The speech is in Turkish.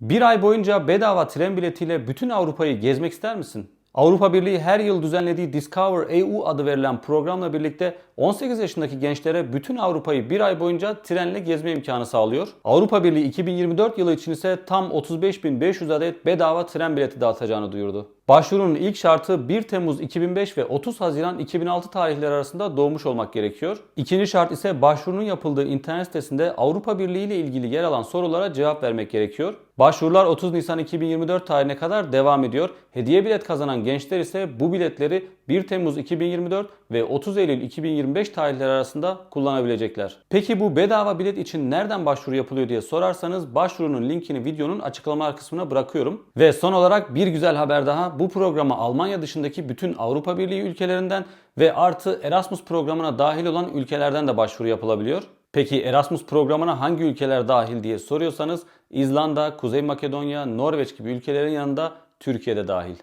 Bir ay boyunca bedava tren biletiyle bütün Avrupa'yı gezmek ister misin? Avrupa Birliği her yıl düzenlediği Discover EU adı verilen programla birlikte 18 yaşındaki gençlere bütün Avrupa'yı bir ay boyunca trenle gezme imkanı sağlıyor. Avrupa Birliği 2024 yılı için ise tam 35.500 adet bedava tren bileti dağıtacağını duyurdu. Başvurunun ilk şartı 1 Temmuz 2005 ve 30 Haziran 2006 tarihleri arasında doğmuş olmak gerekiyor. İkinci şart ise başvurunun yapıldığı internet sitesinde Avrupa Birliği ile ilgili yer alan sorulara cevap vermek gerekiyor. Başvurular 30 Nisan 2024 tarihine kadar devam ediyor. Hediye bilet kazanan gençler ise bu biletleri 1 Temmuz 2024 ve 30 Eylül 2025 tarihleri arasında kullanabilecekler. Peki bu bedava bilet için nereden başvuru yapılıyor diye sorarsanız başvurunun linkini videonun açıklama kısmına bırakıyorum. Ve son olarak bir güzel haber daha. Bu programa Almanya dışındaki bütün Avrupa Birliği ülkelerinden ve artı Erasmus programına dahil olan ülkelerden de başvuru yapılabiliyor. Peki Erasmus programına hangi ülkeler dahil diye soruyorsanız İzlanda, Kuzey Makedonya, Norveç gibi ülkelerin yanında Türkiye'de dahil.